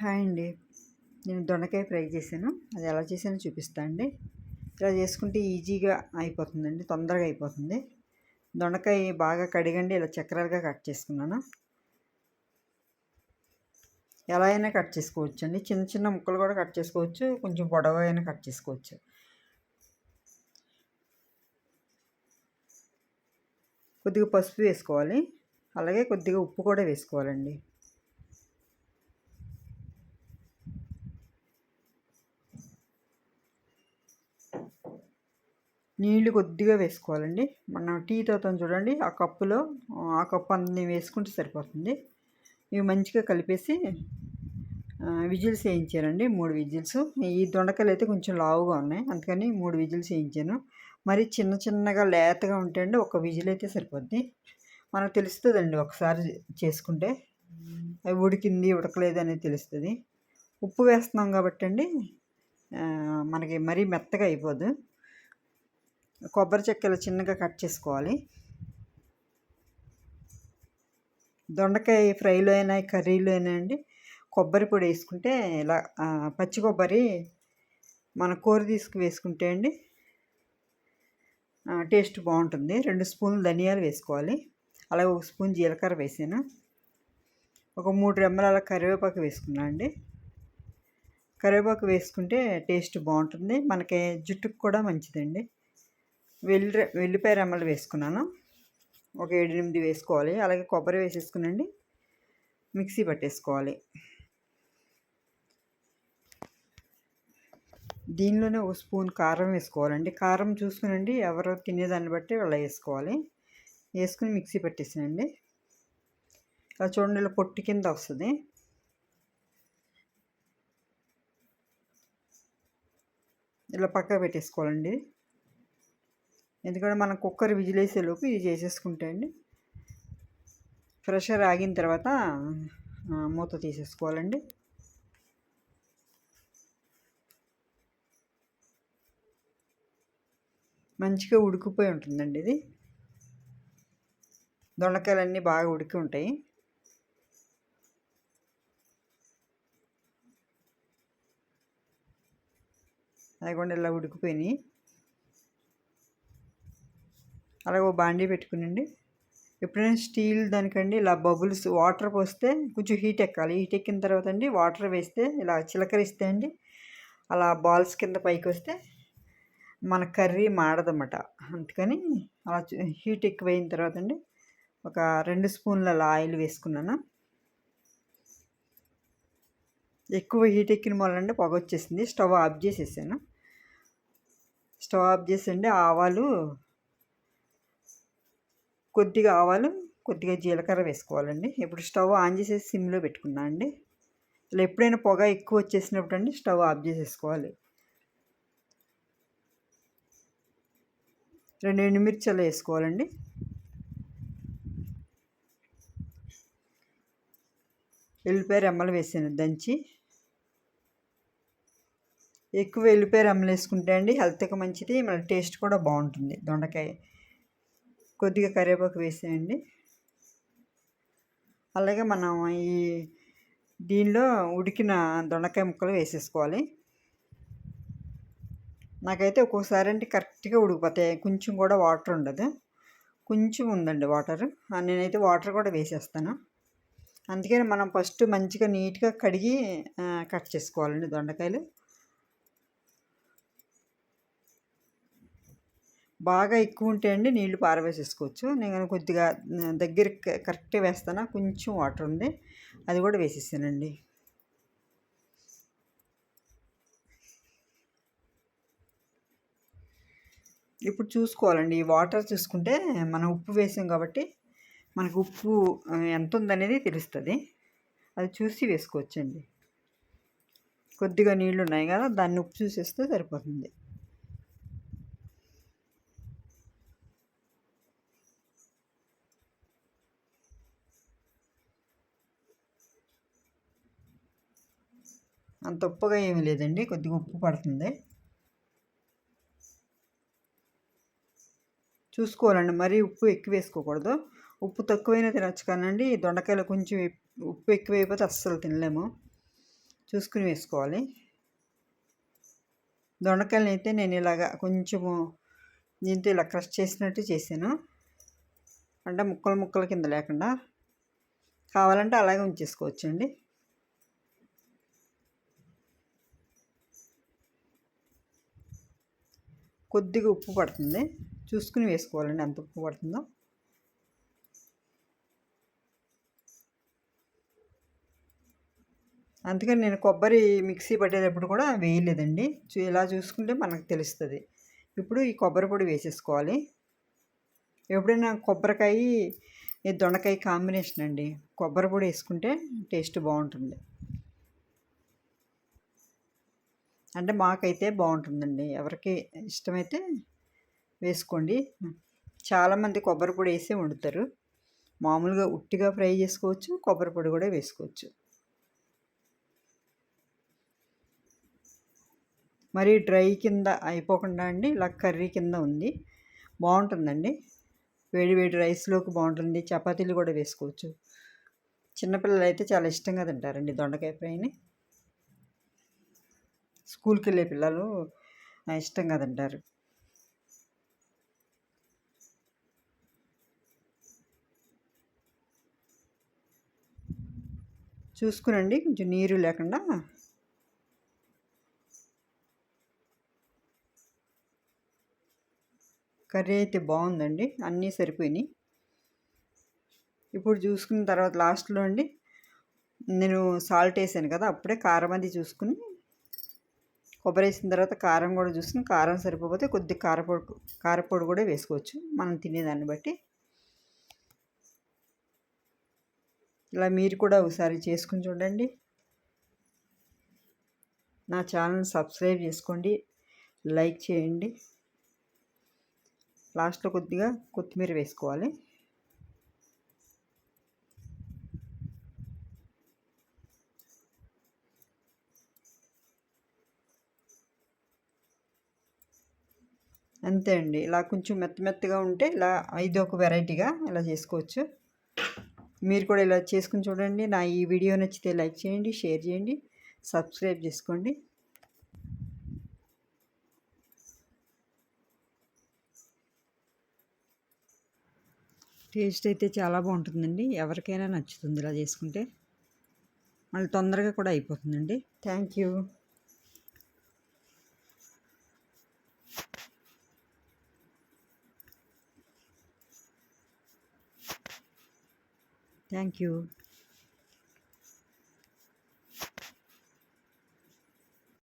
Hi అండి. నేను దొండకాయ ఫ్రై చేశాను. అది ఎలా చేశానో చూపిస్తా అండి. ఇలా చేసుకుంటే ఈజీగా అయిపోతుందండి తొందరగా అయిపోతుంది. దొండకాయ బాగా కడిగండి ఇలా చక్రాలుగా కట్ చేసుకున్నాను. ఎలా అయినా కట్ చేసుకోవచ్చు అండి చిన్న చిన్న ముక్కలు కూడా కట్ చేసుకోవచ్చు కొంచెం పొడవ అయినా కట్ చేసుకోవచ్చు. కొద్దిగా పసుపు వేసుకోవాలి. అలాగే కొద్దిగా ఉప్పు కూడా వేసుకోవాలండి. నీళ్ళు కొద్దిగా వేసుకోవాలండి. మనం టీ తాగుతాం చూడండి ఆ కప్పులో ఆ కప్పు అన్ని వేసుకుంటే సరిపోతుంది. ఇవి మంచిగా కలిపేసి విజిల్స్ వేయించానండి. మూడు విజిల్స్. ఈ దొండకాయలు అయితే కొంచెం లావుగా ఉన్నాయి. అందుకని మూడు విజిల్స్ వేయించాను. మరి చిన్న చిన్నగా లేతగా ఉంటే అండి ఒక విజిల్ అయితే సరిపోద్ది. మనకు తెలుస్తుందండి ఒకసారి చేసుకుంటే. అవి ఉడికింది ఉడకలేదు అనేది తెలుస్తుంది. ఉప్పు వేస్తున్నాం కాబట్టి అండి మనకి మరీ మెత్తగా అయిపోదు. కొబ్బరి చెక్కలు చిన్నగా కట్ చేసుకోవాలి. దొండకాయ ఫ్రైలో అయినా కర్రీలో అయినా అండి కొబ్బరి పొడి వేసుకుంటే ఇలా పచ్చి కొబ్బరి మన కూర తీసుకు వేసుకుంటే అండి టేస్ట్ బాగుంటుంది. రెండు స్పూన్లు ధనియాలు వేసుకోవాలి. అలాగే ఒక స్పూన్ జీలకర్ర వేసాను. ఒక మూడు రెమ్మల కరివేపాకు వేసుకున్నా అండి. కరివేపాకు వేసుకుంటే టేస్ట్ బాగుంటుంది. మనకి జుట్టుకు కూడా మంచిదండి. వెల్లి వెల్లిపాయ రెమ్మలు వేసుకున్నాను. ఒక ఏడు ఎనిమిది వేసుకోవాలి. అలాగే కొబ్బరి వేసేసుకునండి. మిక్సీ పట్టేసుకోవాలి. దీనిలోనే ఒక స్పూన్ కారం వేసుకోవాలండి. కారం చూసుకునండి. ఎవరు తినేదాన్ని బట్టి అలా వేసుకోవాలి. వేసుకుని మిక్సీ పట్టేసినండి. ఇలా చూడండి ఇలా పొట్టి కింద వస్తుంది. ఇలా పక్క పెట్టేసుకోవాలండి. ఎందుకంటే మనం కుక్కర్ విజిలేసేలోపు ఇది చేసేసుకుంటే అండి. ప్రెషర్ ఆగిన తర్వాత మూత తీసేసుకోవాలండి. మంచిగా ఉడికిపోయి ఉంటుందండి ఇది. దొండకాయలన్నీ బాగా ఉడికి ఉంటాయి. అదే కూడా ఇలా ఉడికిపోయినాయి. అలాగే ఓ బాండీ పెట్టుకునండి. ఎప్పుడైనా స్టీల్ దానికండి ఇలా బబుల్స్ వాటర్ పోస్తే కొంచెం హీట్ ఎక్కాలి. హీట్ ఎక్కిన తర్వాత అండి వాటర్ వేస్తే ఇలా చిలకరిస్తే అండి అలా బాల్స్ కింద పైకి వస్తే మన కర్రీ మాడదన్నమాట. అందుకని అలా హీట్ ఎక్కువైన తర్వాత అండి ఒక రెండు స్పూన్ల ఆయిల్ వేసుకున్నాను. ఎక్కువ హీట్ ఎక్కిన వల్లండి పొగ వచ్చేసింది. స్టవ్ ఆఫ్ చేసేసాను. స్టవ్ ఆఫ్ చేసండి ఆవాలు కొద్దిగా ఆవాలు కొద్దిగా జీలకర్ర వేసుకోవాలండి. ఇప్పుడు స్టవ్ ఆన్ చేసేసి సిమ్లో పెట్టుకున్నా అండి. ఇలా ఎప్పుడైనా పొగ ఎక్కువ వచ్చేసినప్పుడు అండి స్టవ్ ఆఫ్ చేసేసుకోవాలి. రెండు ఎండుమిర్చలు వేసుకోవాలండి. ఎల్లిపాయ రెమ్మలు వేసాను దంచి. ఎక్కువ ఎల్లిపాయ రెమ్మలు వేసుకుంటే అండి హెల్త్కి మంచిది మన టేస్ట్ కూడా బాగుంటుంది. దొండకాయ కొద్దిగా కరివేపాకు వేసేయండి. అలాగే మనం ఈ దీనిలో ఉడికిన దొండకాయ ముక్కలు వేసేసుకోవాలి. నాకైతే ఒక్కొక్కసారి అంటే కరెక్ట్గా ఉడికిపోతాయి. కొంచెం కూడా వాటర్ ఉండదు. కొంచెం ఉందండి వాటర్. నేనైతే వాటర్ కూడా వేసేస్తాను. అందుకని మనం ఫస్ట్ మంచిగా నీట్గా కడిగి కట్ చేసుకోవాలండి దొండకాయలు. బాగా ఎక్కువ ఉంటే అండి నీళ్ళు పారవేసేసుకోవచ్చు. నేను కొద్దిగా దగ్గర కరెక్ట్గా వేస్తాను? కొంచెం వాటర్ ఉంది. అది కూడా వేసేసానండి. ఇప్పుడు చూసుకోవాలండి. ఈ వాటర్ చూసుకుంటే మనం ఉప్పు వేసాం కాబట్టి మనకు ఉప్పు ఎంత ఉందనేది తెలుస్తుంది. అది చూసి వేసుకోవచ్చండి. కొద్దిగా నీళ్ళు ఉన్నాయి కదా దాన్ని ఉప్పు చూసేస్తే సరిపోతుంది. అంత ఉప్పుగా ఏమీ లేదండి కొద్దిగా ఉప్పు పడుతుంది. చూసుకోవాలండి మరీ ఉప్పు ఎక్కువ వేసుకోకూడదు. ఉప్పు తక్కువైనా తినచ్చు కానండి దొండకాయలు కొంచెం ఉప్పు ఎక్కువైపోతే అస్సలు తినలేము. చూసుకుని వేసుకోవాలి. దొండకాయలు అయితే నేను ఇలాగా కొంచెము దీంతో ఇలా క్రష్ చేసినట్టు చేశాను. అంటే ముక్కలు ముక్కల కింద లేకుండా కావాలంటే అలాగే ఉంచేసుకోవచ్చండి. కొద్దిగా ఉప్పు పడుతుంది. చూసుకుని వేసుకోవాలండి. ఎంత ఉప్పు పడుతుందో. అందుకని నేను కొబ్బరి మిక్సీ పట్టేటప్పుడు కూడా వేయలేదండి. ఇలా చూసుకుంటే మనకు తెలుస్తుంది. ఇప్పుడు ఈ కొబ్బరి పొడి వేసేసుకోవాలి. ఎప్పుడైనా కొబ్బరికాయ ఈ దొండకాయ కాంబినేషన్ అండి. కొబ్బరి పొడి వేసుకుంటే టేస్ట్ బాగుంటుంది. అంటే మాకైతే బాగుంటుందండి. ఎవరికి ఇష్టమైతే వేసుకోండి. చాలామంది కొబ్బరి పొడి వేసి వండుతారు. మామూలుగా ఉట్టిగా ఫ్రై చేసుకోవచ్చు కొబ్బరి పొడి కూడా వేసుకోవచ్చు. మరి డ్రై కింద అయిపోకుండా అండి ఇలా కర్రీ కింద ఉంది. బాగుంటుందండి. వేడి వేడి రైస్లోకి బాగుంటుంది. చపాతీలు కూడా వేసుకోవచ్చు. చిన్నపిల్లలు అయితే చాలా ఇష్టంగా తింటారండి దొండకాయ ఫ్రైని. స్కూల్కి వెళ్ళే పిల్లలు ఇష్టంగా తింటారు చూసుకునండి కొంచెం నీరు లేకుండా. కర్రీ అయితే బాగుందండి అన్నీ సరిపోయినాయి. ఇప్పుడు చూసుకున్న తర్వాత లాస్ట్లో అండి నేను సాల్ట్ వేసాను కదా అప్పుడే కారం అది చూసుకుని కొబ్బరి వేసిన తర్వాత కారం కూడా చూసుకుని కారం సరిపోతే కొద్ది కారపొడి కారపొడి కూడా వేసుకోవచ్చు. మనం తినేదాన్ని బట్టి. ఇలా మీరు కూడా ఒకసారి చేసుకుని చూడండి. నా ఛానల్ సబ్స్క్రైబ్ చేసుకోండి. లైక్ చేయండి. లాస్ట్లో కొద్దిగా కొత్తిమీర వేసుకోవాలి. అంతే అండి. ఇలా కొంచెం మెత్త మెత్తగా ఉంటే ఇలా ఇది ఒక వెరైటీగా ఇలా చేసుకోవచ్చు. మీరు కూడా ఇలా చేసుకుని చూడండి. నా ఈ వీడియో నచ్చితే లైక్ చేయండి షేర్ చేయండి సబ్స్క్రైబ్ చేసుకోండి. టేస్ట్ అయితే చాలా బాగుంటుందండి. ఎవరికైనా నచ్చుతుంది ఇలా చేసుకుంటే. మళ్ళీ తొందరగా కూడా అయిపోతుందండి. Thank you. Thank you